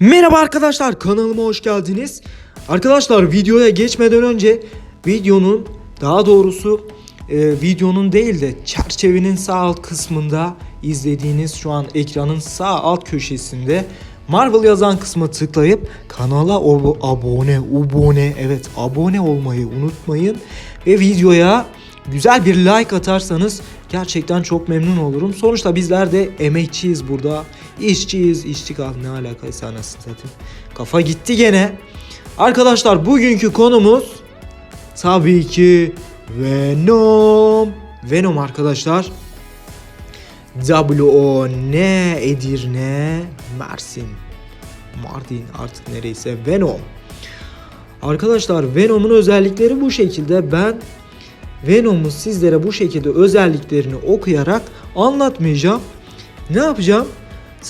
Merhaba arkadaşlar kanalıma hoş geldiniz. Arkadaşlar videoya geçmeden önce videonun daha doğrusu e, videonun değil de çerçevenin sağ alt kısmında izlediğiniz şu an ekranın sağ alt köşesinde Marvel yazan kısma tıklayıp kanala abone, abone, evet abone olmayı unutmayın ve videoya güzel bir like atarsanız gerçekten çok memnun olurum. Sonuçta bizler de emekçiyiz burada. İşçiyiz, işçi kal ne alakaysa anasını satayım. Kafa gitti gene. Arkadaşlar bugünkü konumuz tabii ki Venom. Venom arkadaşlar. W-O ne Edirne Mersin Mardin artık nereyse Venom. Arkadaşlar Venom'un özellikleri bu şekilde. Ben Venom'u sizlere bu şekilde özelliklerini okuyarak anlatmayacağım. Ne yapacağım?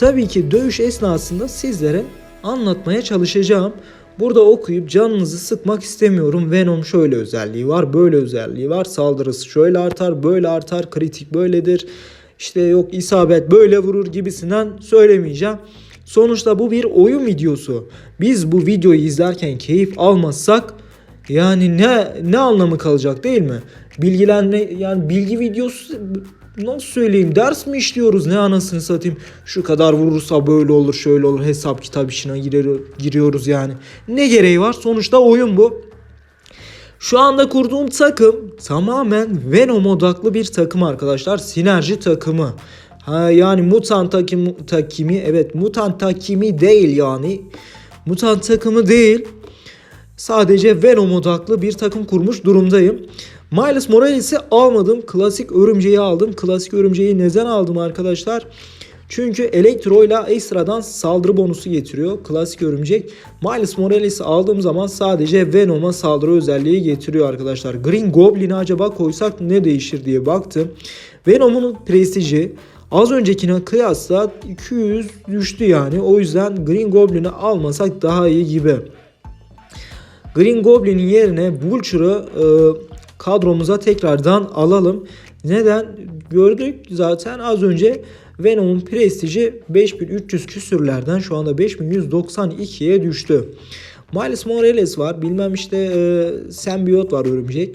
Tabii ki dövüş esnasında sizlere anlatmaya çalışacağım. Burada okuyup canınızı sıkmak istemiyorum. Venom şöyle özelliği var, böyle özelliği var. Saldırısı şöyle artar, böyle artar, kritik böyledir. İşte yok isabet böyle vurur gibisinden söylemeyeceğim. Sonuçta bu bir oyun videosu. Biz bu videoyu izlerken keyif almazsak yani ne ne anlamı kalacak değil mi? Bilgilenme yani bilgi videosu nasıl söyleyeyim ders mi işliyoruz ne anasını satayım şu kadar vurursa böyle olur şöyle olur hesap kitap işine girer, giriyoruz yani. Ne gereği var sonuçta oyun bu. Şu anda kurduğum takım tamamen Venom odaklı bir takım arkadaşlar. Sinerji takımı. Ha yani mutant takımı, takimi evet mutant takimi değil yani. Mutant takımı değil. Sadece Venom odaklı bir takım kurmuş durumdayım. Miles Morales'i almadım. Klasik örümceği aldım. Klasik örümceği neden aldım arkadaşlar? Çünkü Elektro ile ekstradan saldırı bonusu getiriyor. Klasik örümcek. Miles Morales'i aldığım zaman sadece Venom'a saldırı özelliği getiriyor arkadaşlar. Green Goblin'i acaba koysak ne değişir diye baktım. Venom'un prestiji az öncekine kıyasla 200 düştü yani. O yüzden Green Goblin'i almasak daha iyi gibi. Green Goblin'in yerine Vulture'ı e, kadromuza tekrardan alalım. Neden? Gördük zaten az önce Venom'un prestiji 5300 küsürlerden şu anda 5192'ye düştü. Miles Morales var. Bilmem işte e, Symbiote var örümcek.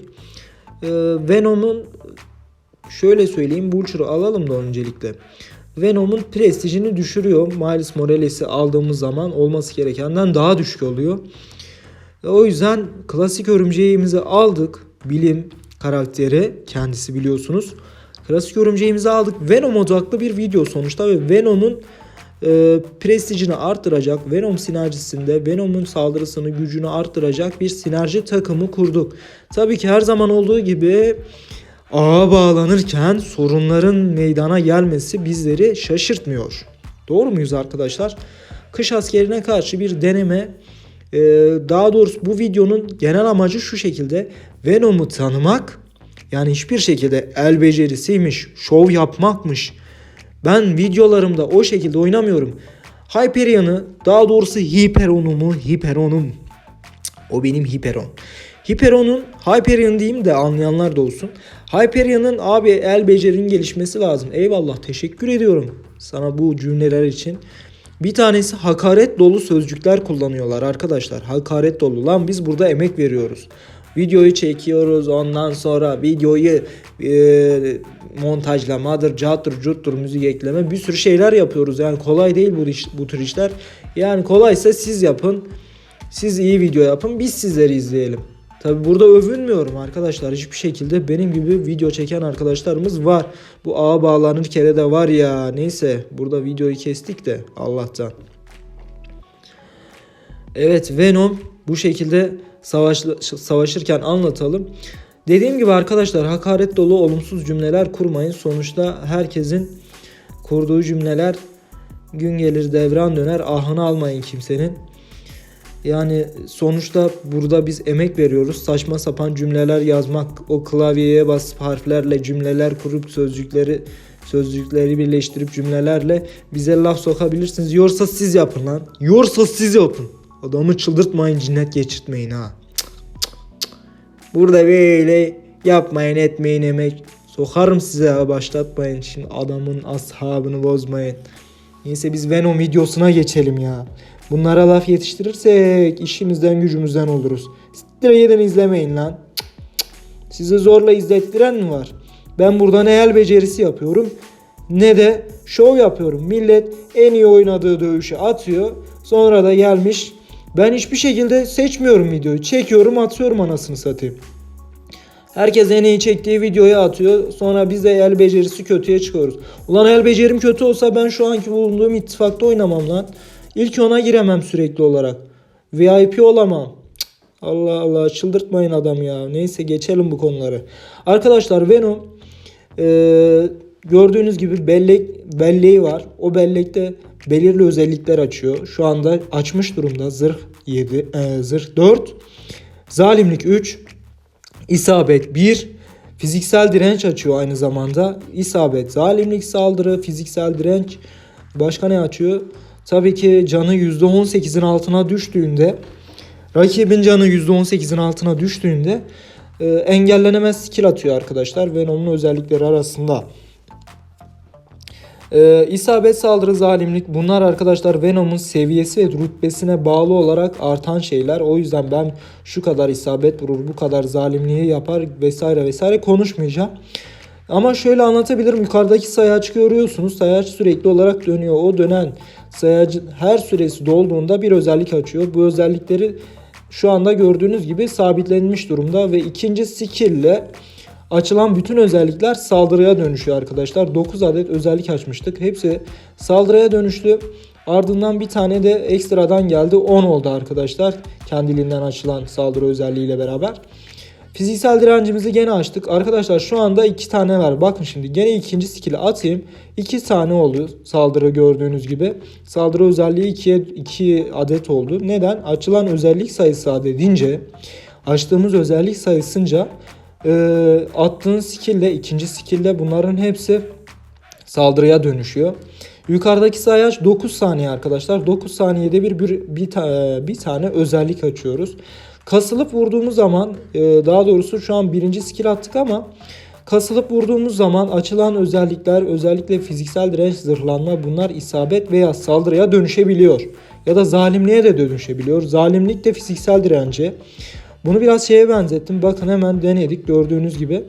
E, Venom'un şöyle söyleyeyim Vulture'ı alalım da öncelikle. Venom'un prestijini düşürüyor. Miles Morales'i aldığımız zaman olması gerekenden daha düşük oluyor. O yüzden klasik örümceğimizi aldık. Bilim karakteri kendisi biliyorsunuz. Klasik örümceğimizi aldık. Venom odaklı bir video sonuçta ve Venom'un e, prestijini arttıracak, Venom sinerjisinde Venom'un saldırısını, gücünü arttıracak bir sinerji takımı kurduk. Tabii ki her zaman olduğu gibi ağa bağlanırken sorunların meydana gelmesi bizleri şaşırtmıyor. Doğru muyuz arkadaşlar? Kış askerine karşı bir deneme ee, daha doğrusu bu videonun genel amacı şu şekilde. Venom'u tanımak yani hiçbir şekilde el becerisiymiş, şov yapmakmış. Ben videolarımda o şekilde oynamıyorum. Hyperion'ı daha doğrusu Hiperon'umu, Hiperon'um. Cık, O benim Hiperon. Hiperon'un Hyperion diyeyim de anlayanlar da olsun. Hyperion'ın abi el becerin gelişmesi lazım. Eyvallah teşekkür ediyorum sana bu cümleler için. Bir tanesi hakaret dolu sözcükler kullanıyorlar arkadaşlar. Hakaret dolu. Lan biz burada emek veriyoruz. Videoyu çekiyoruz ondan sonra videoyu e, montajlamadır, cattır, cuttur, müzik ekleme bir sürü şeyler yapıyoruz. Yani kolay değil bu, iş, bu tür işler. Yani kolaysa siz yapın. Siz iyi video yapın. Biz sizleri izleyelim. Tabi burada övünmüyorum arkadaşlar. Hiçbir şekilde benim gibi video çeken arkadaşlarımız var. Bu ağa bağlanır kere de var ya. Neyse burada videoyu kestik de Allah'tan. Evet Venom bu şekilde savaş, savaşırken anlatalım. Dediğim gibi arkadaşlar hakaret dolu olumsuz cümleler kurmayın. Sonuçta herkesin kurduğu cümleler gün gelir devran döner ahını almayın kimsenin. Yani sonuçta burada biz emek veriyoruz. Saçma sapan cümleler yazmak, o klavyeye basıp harflerle cümleler kurup sözcükleri sözcükleri birleştirip cümlelerle bize laf sokabilirsiniz. Yorsa siz yapın lan. Yorsa siz yapın. Adamı çıldırtmayın, cinnet geçirtmeyin ha. Burada böyle yapmayın, etmeyin emek. Sokarım size başlatmayın. Şimdi adamın ashabını bozmayın. Neyse biz Venom videosuna geçelim ya. Bunlara laf yetiştirirsek işimizden gücümüzden oluruz. Direyeden izlemeyin lan. Cık, cık. Sizi zorla izlettiren mi var? Ben burada ne el becerisi yapıyorum ne de şov yapıyorum. Millet en iyi oynadığı dövüşü atıyor. Sonra da gelmiş. Ben hiçbir şekilde seçmiyorum videoyu. Çekiyorum atıyorum anasını satayım. Herkes en iyi çektiği videoyu atıyor. Sonra biz de el becerisi kötüye çıkıyoruz. Ulan el becerim kötü olsa ben şu anki bulunduğum ittifakta oynamam lan. İlk ona giremem sürekli olarak. VIP olamam. Cık, Allah Allah çıldırtmayın adam ya. Neyse geçelim bu konuları. Arkadaşlar Venom ee, gördüğünüz gibi bellek belleği var. O bellekte belirli özellikler açıyor. Şu anda açmış durumda. Zırh 7, e, zırh 4, zalimlik 3, isabet 1, fiziksel direnç açıyor aynı zamanda. İsabet, zalimlik saldırı, fiziksel direnç başka ne açıyor? Tabii ki canı %18'in altına düştüğünde rakibin canı %18'in altına düştüğünde e, engellenemez skill atıyor arkadaşlar. Venom'un özellikleri arasında. Ee, isabet saldırı zalimlik bunlar arkadaşlar Venom'un seviyesi ve rütbesine bağlı olarak artan şeyler. O yüzden ben şu kadar isabet vurur, bu kadar zalimliği yapar vesaire vesaire konuşmayacağım. Ama şöyle anlatabilirim. Yukarıdaki sayaç görüyorsunuz. Sayaç sürekli olarak dönüyor. O dönen sayacın her süresi dolduğunda bir özellik açıyor. Bu özellikleri şu anda gördüğünüz gibi sabitlenmiş durumda ve ikinci skill ile açılan bütün özellikler saldırıya dönüşüyor arkadaşlar. 9 adet özellik açmıştık. Hepsi saldırıya dönüştü. Ardından bir tane de ekstradan geldi. 10 oldu arkadaşlar. Kendiliğinden açılan saldırı özelliğiyle beraber. Fiziksel direncimizi gene açtık. Arkadaşlar şu anda 2 tane var. Bakın şimdi gene ikinci skill'i atayım. 2 tane oldu saldırı gördüğünüz gibi. Saldırı özelliği 2'ye 2 adet oldu. Neden? Açılan özellik sayısı adedince açtığımız özellik sayısınca e, attığın skill'le ikinci skill'le bunların hepsi saldırıya dönüşüyor. Yukarıdaki sayaç 9 saniye arkadaşlar. 9 saniyede bir bir, bir, ta- bir tane özellik açıyoruz. Kasılıp vurduğumuz zaman e, daha doğrusu şu an birinci skill attık ama kasılıp vurduğumuz zaman açılan özellikler özellikle fiziksel direnç zırhlanma bunlar isabet veya saldırıya dönüşebiliyor. Ya da zalimliğe de dönüşebiliyor. Zalimlik de fiziksel dirence. Bunu biraz şeye benzettim. Bakın hemen denedik gördüğünüz gibi.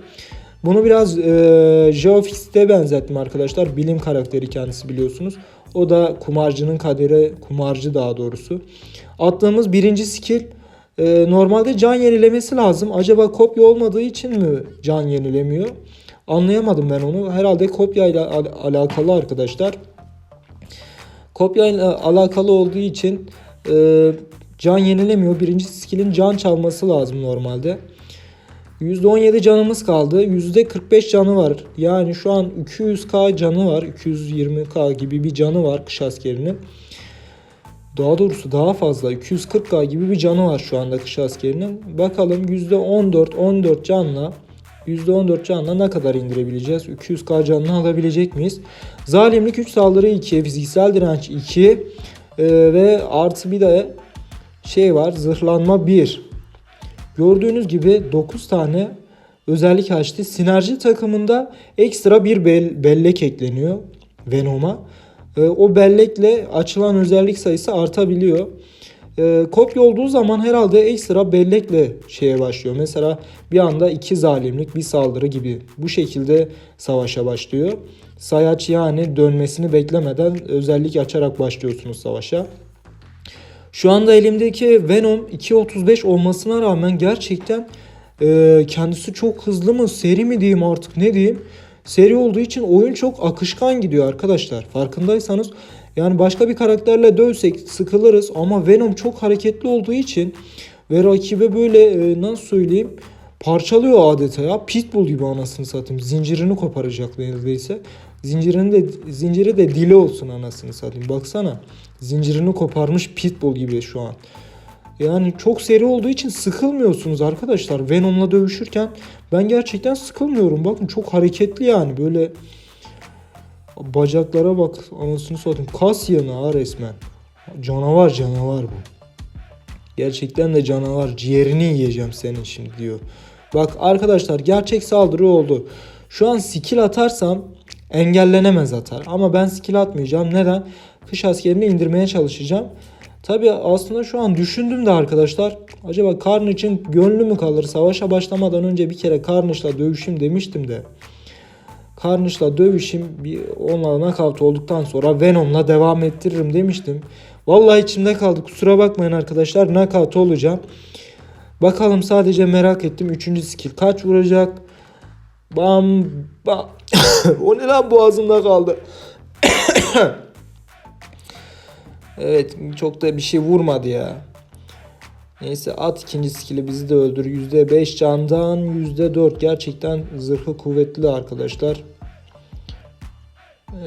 Bunu biraz e, Geofix'te benzettim arkadaşlar. Bilim karakteri kendisi biliyorsunuz. O da kumarcının kaderi, kumarcı daha doğrusu. Attığımız birinci skill e, normalde can yenilemesi lazım. Acaba kopya olmadığı için mi can yenilemiyor? Anlayamadım ben onu. Herhalde kopya ile al- alakalı arkadaşlar. Kopya ile alakalı olduğu için e, can yenilemiyor. Birinci skill'in can çalması lazım normalde. %17 canımız kaldı. %45 canı var. Yani şu an 200k canı var. 220k gibi bir canı var kış askerinin. Daha doğrusu daha fazla 240k gibi bir canı var şu anda kış askerinin. Bakalım %14 14 canla %14 canla ne kadar indirebileceğiz? 200k canını alabilecek miyiz? Zalimlik 3 saldırı 2, fiziksel direnç 2 e, ve artı bir de şey var zırhlanma 1. Gördüğünüz gibi 9 tane özellik açtı. Sinerji takımında ekstra bir bel- bellek ekleniyor Venom'a. Ee, o bellekle açılan özellik sayısı artabiliyor. Ee, kopya olduğu zaman herhalde ekstra bellekle şeye başlıyor. Mesela bir anda iki zalimlik bir saldırı gibi bu şekilde savaşa başlıyor. Sayaç yani dönmesini beklemeden özellik açarak başlıyorsunuz savaşa. Şu anda elimdeki Venom 2.35 olmasına rağmen gerçekten e, kendisi çok hızlı mı seri mi diyeyim artık ne diyeyim. Seri olduğu için oyun çok akışkan gidiyor arkadaşlar. Farkındaysanız yani başka bir karakterle dövsek sıkılırız ama Venom çok hareketli olduğu için ve rakibe böyle e, nasıl söyleyeyim parçalıyor adeta ya. Pitbull gibi anasını satayım. Zincirini koparacak neredeyse. Zincirini de zinciri de dili olsun anasını satayım. Baksana. Zincirini koparmış pitbull gibi şu an. Yani çok seri olduğu için sıkılmıyorsunuz arkadaşlar. Venom'la dövüşürken ben gerçekten sıkılmıyorum. Bakın çok hareketli yani böyle bacaklara bak anasını satayım. Kas yanı ha resmen. Canavar canavar bu. Gerçekten de canavar. Ciğerini yiyeceğim senin şimdi diyor. Bak arkadaşlar gerçek saldırı oldu. Şu an skill atarsam engellenemez atar. Ama ben skill atmayacağım. Neden? Kış askerini indirmeye çalışacağım. Tabi aslında şu an düşündüm de arkadaşlar. Acaba Carnage'in gönlü mü kalır? Savaşa başlamadan önce bir kere Carnage'la dövüşüm demiştim de. Carnage'la dövüşüm bir onunla knockout olduktan sonra Venom'la devam ettiririm demiştim. Vallahi içimde kaldı. Kusura bakmayın arkadaşlar. Knockout olacağım. Bakalım sadece merak ettim. Üçüncü skill kaç vuracak? Bam bam. o ne lan boğazımda kaldı. evet çok da bir şey vurmadı ya. Neyse at ikinci skill'i bizi de öldür. %5 candan %4 gerçekten zırhı kuvvetli arkadaşlar.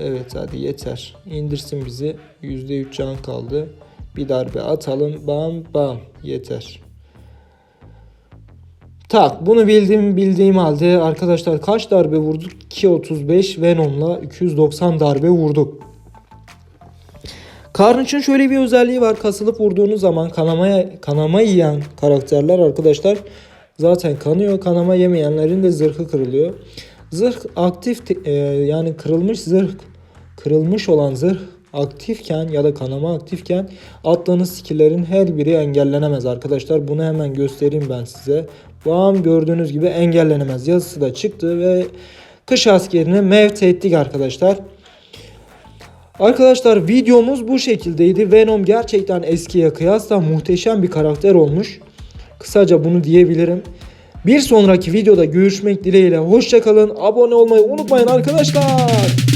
Evet hadi yeter. İndirsin bizi. %3 can kaldı. Bir darbe atalım. Bam bam. Yeter. Tak bunu bildiğim bildiğim halde arkadaşlar kaç darbe vurduk? 235 Venom'la 290 darbe vurduk. Carnage'ın şöyle bir özelliği var. Kasılıp vurduğunuz zaman kanamaya kanama yiyen karakterler arkadaşlar zaten kanıyor. Kanama yemeyenlerin de zırhı kırılıyor. Zırh aktif e, yani kırılmış zırh kırılmış olan zırh aktifken ya da kanama aktifken attığınız skill'lerin her biri engellenemez arkadaşlar. Bunu hemen göstereyim ben size. Bam gördüğünüz gibi engellenemez yazısı da çıktı ve kış askerini mevt ettik arkadaşlar. Arkadaşlar videomuz bu şekildeydi. Venom gerçekten eskiye kıyasla muhteşem bir karakter olmuş. Kısaca bunu diyebilirim. Bir sonraki videoda görüşmek dileğiyle. Hoşçakalın. Abone olmayı unutmayın arkadaşlar.